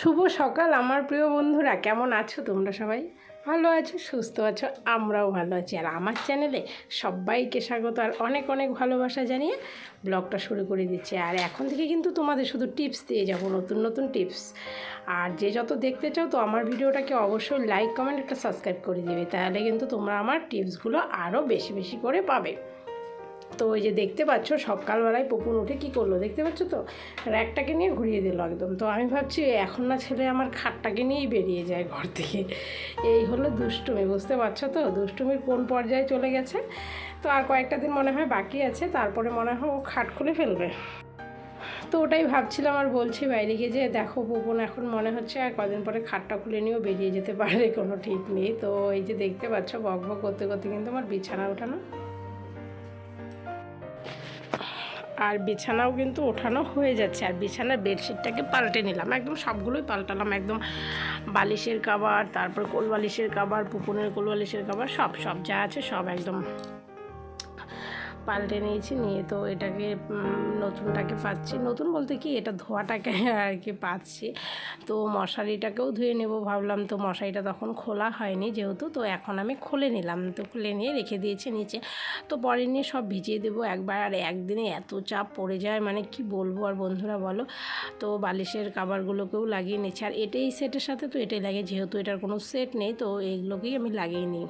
শুভ সকাল, আমার প্রিয় বন্ধুরা। কেমন আছো তোমরা সবাই? ভালো আছো? সুস্থ আছো? আমরাও ভালো আছি। আর আমার চ্যানেলে সবাইকে স্বাগত। আর অনেক অনেক ভালোবাসা জানিয়ে ব্লগটা শুরু করে দিচ্ছি। আর এখন থেকে কিন্তু তোমাদের শুধু টিপস দিয়ে যাব, নতুন নতুন টিপস। আর যে যত দেখতে চাও তো আমার ভিডিওটাকে অবশ্যই লাইক, কমেন্ট, একটা সাবস্ক্রাইব করে দিবে। তাহলে কিন্তু তোমরা আমার টিপসগুলো আরও বেশি বেশি করে পাবে। তো ওই যে দেখতে পাচ্ছ, সকালবেলায় পপুন উঠে কী করল দেখতে পাচ্ছ তো? র্যাকটাকে নিয়ে ঘুরিয়ে দিল একদম। তো আমি ভাবছি এখন না ছেলে আমার খাটটাকে নিয়েই বেরিয়ে যায় ঘর থেকে। এই হলো দুষ্টুমি, বুঝতে পারছ তো? দুষ্টুমির কোন পর্যায়ে চলে গেছে? তো আর কয়েকটা দিন মনে হয় বাকি আছে, তারপরে মনে হয় ও খাট খুলে ফেলবে। তো ওটাই ভাবছিলাম আর বলছি বাইরে গিয়ে যে, দেখো পপুন, এখন মনে হচ্ছে আর কদিন পরে খাটটা খুলে নিয়েও বেরিয়ে যেতে পারে কোনো ঠিক নেই। তো এই যে দেখতে পাচ্ছ, বক বক করতে করতে কিন্তু আমার বিছানা ওঠানো আর বিছানাও কিন্তু ওঠানো হয়ে যাচ্ছে। আর বিছানার বেডশিটটাকে পাল্টে নিলাম। একদম সবগুলোই পাল্টালাম। একদম বালিশের কাবার তারপর কোল বালিশের কাবার পুকুনের কোল বালিশের কাবার সব সব যা আছে সব একদম পাল্টে নিয়েছি, নিয়ে তো এটাকে নতুনটাকে পাচ্ছি। নতুন বলতে কি, এটা ধোয়াটাকে আর কি পাচ্ছি। তো মশারিটাকেও ধুয়ে নেব ভাবলাম। তো মশারিটা তখন খোলা হয়নি যেহেতু, তো এখন আমি খুলে নিলাম। তো খুলে নিয়ে রেখে দিয়েছি নিচে। তো পরে নিয়ে সব ভিজিয়ে দেবো একবার। আর একদিনে এত চাপ পড়ে যায় মানে কি বলব আর বন্ধুরা বলো। তো বালিশের কাবারগুলোকেও লাগিয়ে নিচ্ছি। আর এটাই সেটের সাথে তো এটাই লাগে, যেহেতু এটার কোনো সেট নেই, তো এইগুলোকেই আমি লাগিয়ে নিই।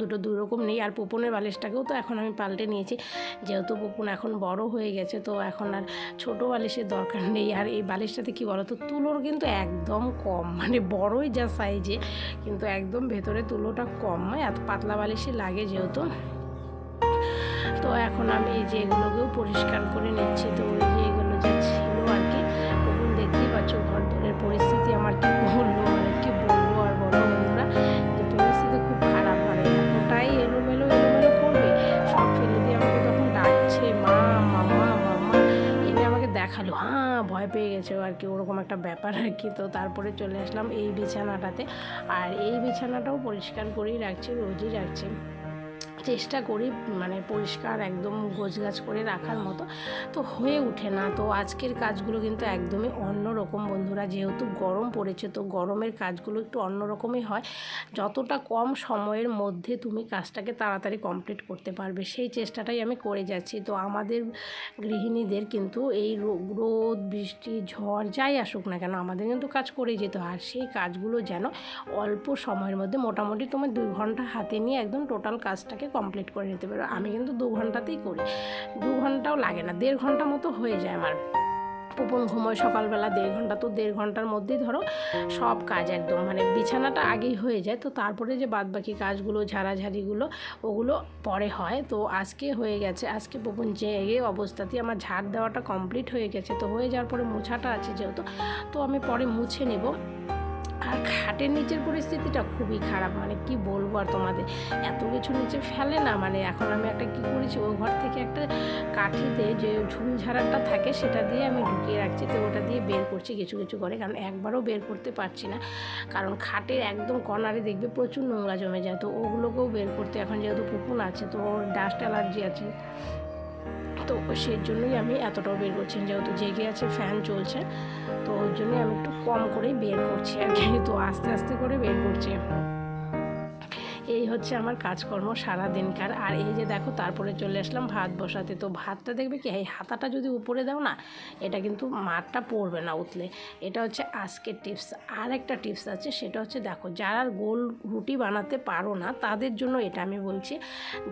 দুটো দুই রকম নেই। আর পুপনের বালিশটাকেও তো এখন আমি পাল্টে নিয়েছি। যেহেতু পুপন এখন বড় হয়ে গেছে, তো এখন আর ছোট বালিশের দরকার নেই। আর এই বালিশটাতে কি বলো তো তুলোর কিন্তু একদম কম। মানে বড়ই যা সাইজে, কিন্তু একদম ভেতরে তুলোটা কম। এত পাতলা বালিশে লাগে যেহেতু। তো এখন আমি এই যে এগুলোকেও পরিষ্কার করে নিচ্ছি। তো ওই যে এগুলো যে ছিল আর কি তখন দেখতেই পাচ্ছ ঘর দরের পরিস্থিতি আমার কি বলল দেখাল হ্যাঁ ভয় পেয়ে গেছে আর কি ওরকম একটা ব্যাপার আর কি তো তারপরে চলে আসলাম এই বিছানাটাতে। আর এই বিছানাটাও পরিষ্কার করেই রাখছি, রোজই রাখছি। চেষ্টা করি মানে পরিষ্কার একদম গোছগাছ করে রাখার মতো। তো হয়ে ওঠে না। তো আজকের কাজগুলো কিন্তু একদমই অন্য রকম বন্ধুরা। যেহেতু গরম পড়েছে, তো গরমের কাজগুলো একটু অন্য রকমই হয়। যতটা কম সময়ের মধ্যে তুমি কাজটাকে তাড়াতাড়ি কমপ্লিট করতে পারবে, সেই চেষ্টাটাই আমি করে যাচ্ছি। তো আমাদের গৃহিণীদের কিন্তু এই রোদ, বৃষ্টি, ঝড় যাই আসুক না কেন, আমাদের কিন্তু কাজ করেই যেতে হয়। আর সেই কাজগুলো যেন অল্প সময়ের মধ্যে মোটামুটি তোমার দুই ঘণ্টা হাতে নিয়ে একদম টোটাল কাজটাকে কমপ্লিট করে নিতে পারো। আমি কিন্তু দু ঘন্টাতেই করি। দু ঘন্টাও লাগে না দেড় ঘণ্টা মতো হয়ে যায় আমার। পুপন ঘুমোয় সকালবেলা দেড় ঘণ্টা। তো দেড় ঘণ্টার মধ্যেই ধরো সব কাজ একদম। মানে বিছানাটা আগেই হয়ে যায়। তো তারপরে যে বাদবাকি কাজগুলো ঝাড়াঝাড়িগুলো ওগুলো পরে হয়। তো আজকে হয়ে গেছে আজকে পুপন জেগে অবস্থাতেই আমার ঝাড় দেওয়াটা কমপ্লিট হয়ে গেছে। তো হয়ে যাওয়ার পরে মোছাটা আছে যেহেতু তো আমি পরে মুছে নেব। আর খাটের নিচের পরিস্থিতিটা খুবই খারাপ। মানে কি বলব আর তোমাদের? এত কিছু নিচে ফেলে না মানে এখন আমি একটা কি করেছি ওই ঘর থেকে একটা কাঠিতে যে ঝুল ঝাড়াটা থাকে সেটা দিয়ে আমি ঢুকিয়ে রাখছি। তো ওটা দিয়ে বের করছি কিছু কিছু করে, কারণ একবারও বের করতে পারছি না। কারণ খাটের একদম কর্নারে দেখবে প্রচুর নোংরা জমে যায়। তো ওগুলোকেও বের করতে এখন যেহেতু পুকুর আছে, তো ওর ডাস্ট অ্যালার্জি আছে। তো সেই জন্যই আমি এতটাও বের করছি যেহেতু জেগে আছে ফ্যান চলছে, তো ওই জন্যই আমি একটু কম করেই বের করছি আর কি। তো আস্তে আস্তে করে বের করছি হচ্ছে আমার কাজকর্ম সারা দিনকার আর এই যে দেখো, তারপরে চলে আসলাম ভাত বসাতে। তো ভাতটা দেখবে কি, এই হাতাটা যদি উপরে দাও না, এটা কিন্তু মারটা পড়বে না উতলে। এটা হচ্ছে আজকের টিপস। আর একটা টিপস আছে, সেটা হচ্ছে দেখো, যারা গোল রুটি বানাতে পারো না, তাদের জন্য এটা আমি বলছি,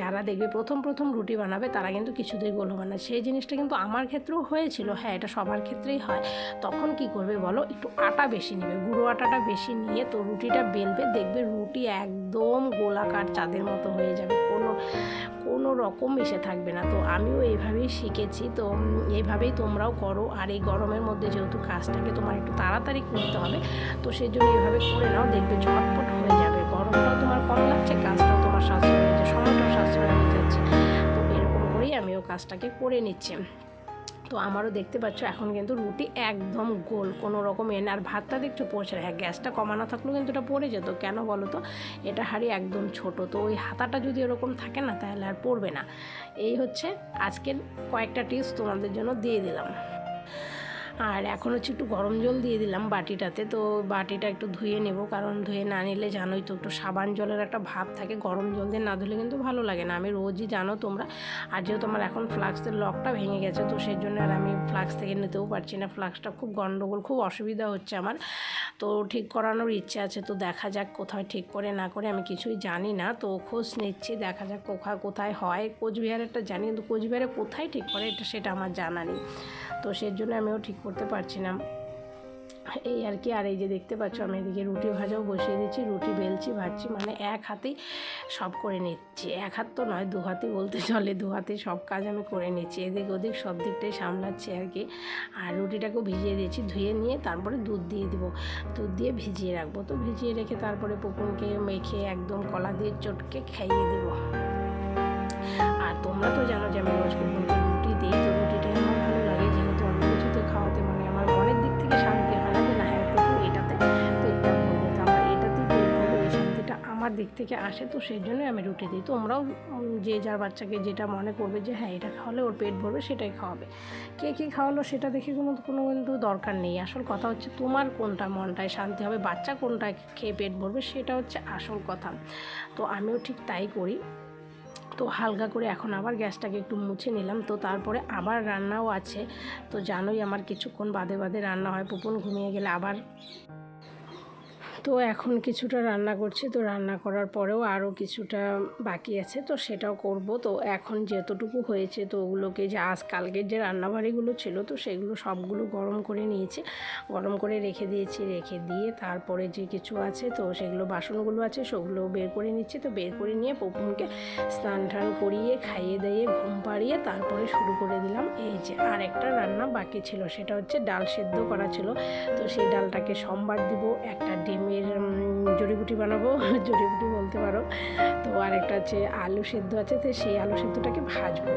যারা দেখবে প্রথম প্রথম রুটি বানাবে, তারা কিন্তু কিছুতেই গোল হবে না। সেই জিনিসটা কিন্তু আমার ক্ষেত্রেও হয়েছিল হ্যাঁ এটা সবার ক্ষেত্রেই হয়। তখন কি করবে বলো, একটু আটা বেশি নেবে। গুঁড়ো আটাটা বেশি নিয়ে তো রুটিটা বেলবে, দেখবে রুটি একদম গোলাকার চাঁদের মতো হয়ে যাবে। কোনো কোনো রকম মিশে থাকবে না। তো আমিও এইভাবেই শিখেছি। তো এইভাবেই তোমরাও করো। আর এই গরমের মধ্যে যেহেতু কাজটাকে তোমার একটু তাড়াতাড়ি করতে হবে, তো সেই জন্য এইভাবে করে নাও। দেখবে ঝটপট হয়ে যাবে। গরমটাও তোমার কম লাগছে, কাজটাও তোমার সাশ্রয় হয়ে যাচ্ছে, সময়টাও সাশ্রয় হয়ে যাচ্ছে। তো এরকম করেই আমিও কাজটাকে করে নিচ্ছি। তো আমারও দেখতে পাচ্ছ, এখন কিন্তু রুটি একদম গোল, কোনো রকম এনে আর ভাতটা দেখছ পড়ছে হ্যাঁ গ্যাসটা কমানো থাকলেও কিন্তু এটা পড়ে যেত। কেন বলো তো? এটা হাড়ি একদম ছোট, তো ওই হাতাটা যদি ওরকম থাকে না, তাহলে আর পড়বে না। এই হচ্ছে আজকের কয়েকটা টিপস তোমাদের জন্য দিয়ে দিলাম। আর এখন হচ্ছে একটু গরম জল দিয়ে দিলাম বাটিটাতে। তো বাটিটা একটু ধুয়ে নেব, কারণ ধুয়ে না নিলে জানোই তো একটু সাবান জলের একটা ভাব থাকে, গরম জল দিয়ে না ধুলে কিন্তু ভালো লাগে না। আমি রোজই জানো তোমরা, আর যেহেতু আমার এখন ফ্লাক্সের লকটা ভেঙে গেছে, তো সেই জন্য আর আমি ফ্লাক্স থেকে নিতেও পারছি না। ফ্লাক্সটা খুব গন্ডগোল, খুব অসুবিধা হচ্ছে আমার। তো ঠিক করানোর ইচ্ছে আছে, তো দেখা যাক কোথায় ঠিক করে না করে, আমি কিছুই জানি না। তো খোঁজ নিচ্ছি, দেখা যাক কোথায় কোথায় হয়। কোচবিহারেরটা জানি, কিন্তু কোচবিহারে কোথায় ঠিক করে, এটা সেটা আমার জানা নেই। তো সেই জন্য আমিও ঠিক করতে পারছি না। এই আর কি, আর এই যে দেখতে পাচ্ছ, আমি এদিকে রুটি ভাজাও বসিয়ে দিচ্ছি, রুটি বেলছি, ভাজছি মানে এক হাতেই সব করে নিচ্ছি। এক হাত তো নয়, দু হাতেই বলতে চলে, দু হাতে সব কাজ আমি করে নিচ্ছি। এদিক ওদিক সব দিকটাই সামলাচ্ছি আর কি। আর রুটিটাকেও ভিজিয়ে দিয়েছি, ধুয়ে নিয়ে তারপরে দুধ দিয়ে দিব। দুধ দিয়ে ভিজিয়ে রাখব। তো ভিজিয়ে রেখে তারপরে পুকুনকে মেখে একদম কলা দিয়ে চটকে খাইয়ে দেবো। আর তোমরা তো জানো যে আমি রোজ পুকুনকে আমার দিক থেকে আসে, তো সেই জন্যই আমি রুটি দিই। তোমরাও যে যার বাচ্চাকে যেটা মনে করবে যে হ্যাঁ এটা খাওয়ালে ওর পেট ভরবে, সেটাই খাওয়াবে। কে কী খাওয়ালো সেটা দেখে কোনো কোনো কিন্তু দরকার নেই। আসল কথা হচ্ছে তোমার কোনটা মনটায় শান্তি হবে, বাচ্চা কোনটা খেয়ে পেট ভরবে সেটা হচ্ছে আসল কথা। তো আমিও ঠিক তাই করি। তো হালকা করে এখন আবার গ্যাসটাকে একটু মুছে নিলাম। তো তারপরে আবার রান্নাও আছে। তো জানোই আমার কিছুক্ষণ বাদে বাদে রান্না হয় পুপুন ঘুমিয়ে গেলে আবার তো এখন কিছুটা রান্না করছি, তো রান্না করার পরেও আরও কিছুটা বাকি আছে, তো সেটাও করব। তো এখন যতটুকু হয়েছে, তো ওগুলোকে যে আজ কালকের যে রান্নাবাড়িগুলো ছিল, তো সেগুলো সবগুলো গরম করে নিয়েছি। গরম করে রেখে দিয়েছি, রেখে দিয়ে তারপরে যে কিছু আছে, তো সেগুলো বাসনগুলো আছে, সেগুলো বের করে নিচ্ছি। তো বের করে নিয়ে পপুনকে স্নান টান করিয়ে, খাইয়ে দিয়ে, ঘুম পাড়িয়ে তারপরে শুরু করে দিলাম। এই যে আর একটা রান্না বাকি ছিল, সেটা হচ্ছে ডাল সেদ্ধ করা ছিল। তো সেই ডালটাকে সোমবার দিব, একটা ডিমের উম, জড়িবুটি বানাবো। জড়িবুটি বলতে পারো। তো আরেকটা হচ্ছে আলু সেদ্ধ আছে তো সেই আলু সেদ্ধটাকে ভাজবো।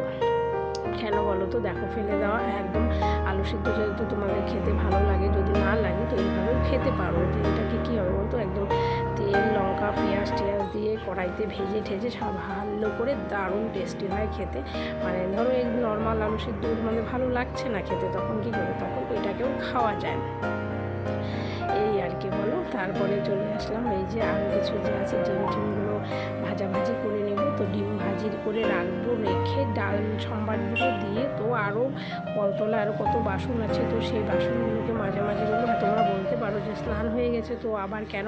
কেন বলো তো? দেখো ফেলে দেওয়া একদম আলু সেদ্ধ যেহেতু তোমাদের খেতে ভালো লাগে যদি না লাগে তো এইভাবেও খেতে পারো। যে এটাকে কী হবে বলতো একদম তেল লঙ্কা পেঁয়াজ টিয়াজ দিয়ে কড়াইতে ভেজে ঠেজে সব ভালো করে দারুণ টেস্টি হয় খেতে। মানে ধরো এই নর্মাল আলু সেদ্ধ মানে ভালো লাগছে না খেতে তখন কী করে? তখন ওইটাকেও খাওয়া যায়। এই আর কি বলো। তারপরে চলে আসলাম এই যে আরও কিছু যে আছে, ডিম টিমগুলো ভাজাভাজি করে নেব। তো ডিম ভাজি করে রাখব রেখে ডাল সম্বারগুলো দিয়ে তো আরও কলতলা আরও কত বাসন আছে, তো সেই বাসনগুলোকে মাঝে মাঝে বলব তোমরা বলতে পারো যে স্নান হয়ে গেছে, তো আবার কেন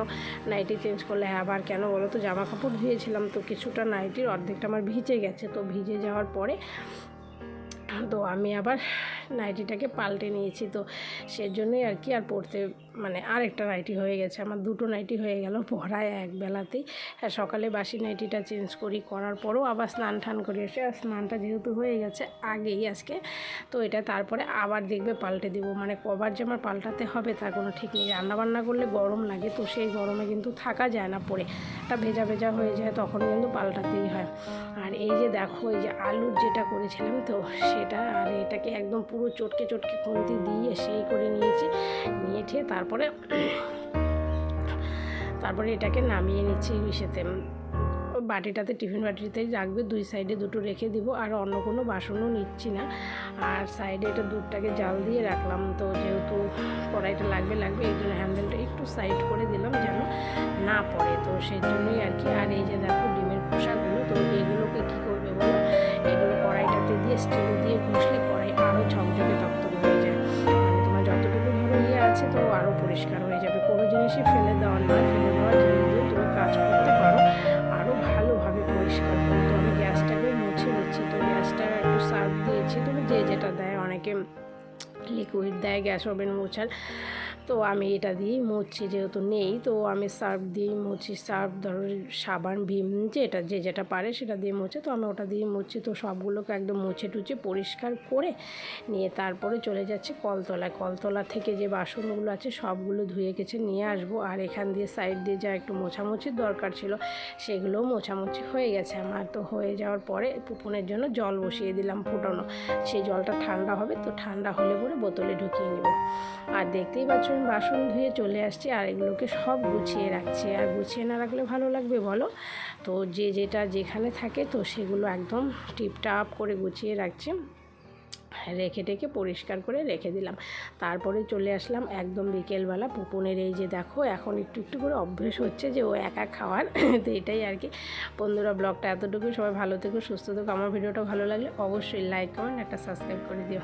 নাইটি চেঞ্জ করলে? হ্যাঁ আবার কেন বলো তো? জামা কাপড় ধুয়েছিলাম, তো কিছুটা নাইটির অর্ধেকটা আমার ভিজে গেছে, তো ভিজে যাওয়ার পরে তো আমি আবার নাইটিটাকে পাল্টে নিয়েছি, তো সেজন্যই আর কি আর পড়তে মানে আরেকটা নাইটি হয়ে গেছে। আমার দুটো নাইটি হয়ে গেল পড়ায় এক বেলাতেই। হ্যাঁ সকালে বাসি নাইটিটা চেঞ্জ করি, করার পরেও আবার স্নান টান করে। এসে আর স্নানটা যেহেতু হয়ে গেছে আগেই আজকে, তো এটা তারপরে আবার দেখবে পাল্টে দিব। মানে কবার যে আমার পাল্টাতে হবে তার কোনো ঠিক নেই। রান্নাবান্না করলে গরম লাগে, তো সেই গরমে কিন্তু থাকা যায় না পরে একটা ভেজা ভেজা হয়ে যায় তখন কিন্তু পাল্টাতেই হয়। আর এই যে দেখো, এই যে আলুর যেটা করেছিলাম, তো সেটা আর এটাকে একদম পুরো চটকে চটকে খুন্তি দিয়ে সেই করে নিয়েছি। নিয়ে ঠিয়ে তারপরে তারপরে এটাকে নামিয়ে নিচ্ছি ইসেতে। বাটিটাতে, টিফিন বাটিতেই রাখবে, দুই সাইডে দুটো রেখে দিব, আর অন্য কোনো বাসনও নিচ্ছি না। আর সাইডে এটা দুধটাকে জাল দিয়ে রাখলাম। তো যেহেতু কড়াইটা লাগবে লাগবে, এই জন্য হ্যান্ডেলটা একটু সাইড করে দিলাম যেন না পড়ে। তো সেই জন্যই আর কি। আর এই যে দেখো, ডিমের খোসাগুলো, তো এগুলোকে কী করবে বলো? এগুলো কড়াইটাতে দিয়ে স্টিল দিয়ে ঘষলে পরিষ্কার হয়ে যাবে। কোনো জিনিসই ফেলে দেওয়া নয়, ফেলে দেওয়া জিনিস তুমি কাজ করতে পারো। আরও ভালোভাবে পরিষ্কার করো তো আমি গ্যাসটাকে মুছে নিচ্ছি তো গ্যাসটা একটু সার্ফ দিয়েছি। তুমি যে যেটা দেয়, অনেকে লিকুইড দেয়, গ্যাস ওভেন মোছার। তো আমি এটা দিয়েই মুছছি যেহেতু নেই, তো আমি সার্ফ দিয়েই মুছি সার্ফ ধরো সাবান, ভীম যেটা, যে যেটা পারে সেটা দিয়ে মুছে তো আমি ওটা দিয়ে মুছছি তো সবগুলোকে একদম মুছে টুছে পরিষ্কার করে নিয়ে তারপরে চলে যাচ্ছি কলতলায়। কলতলা থেকে যে বাসনগুলো আছে সবগুলো ধুয়ে গেছে, নিয়ে আসব। আর এখান দিয়ে সাইড দিয়ে যা একটু মোছামুছির দরকার ছিল, সেগুলোও মোছামুছি হয়ে গেছে আমার। তো হয়ে যাওয়ার পরে পুপনের জন্য জল বসিয়ে দিলাম ফুটানো। সেই জলটা ঠান্ডা হবে, তো ঠান্ডা হলে পরে বোতলে ঢুকিয়ে নেব। আর দেখতেই পাচ্ছ আমি বাসন ধুয়ে চলে আসছি আর এগুলোকে সব গুছিয়ে রাখছি। আর গুছিয়ে না রাখলে ভালো লাগবে বলো? তো যে যেটা যেখানে থাকে তো সেগুলো একদম টিপটাপ করে গুছিয়ে রাখছি। রেখে টেখে পরিষ্কার করে রেখে দিলাম। তারপরে চলে আসলাম একদম বিকেলবেলা পুপনের এই যে দেখো, এখন একটু একটু করে অভ্যেস হচ্ছে যে ও একা খাওয়ার। তো এটাই আর কি। বন্ধুরা, ব্লগটা এতটুকু সবাই ভালো থেকো, সুস্থ থেকো। আমার ভিডিওটা ভালো লাগলে অবশ্যই লাইক কমেন্ট একটা সাবস্ক্রাইব করে দিও।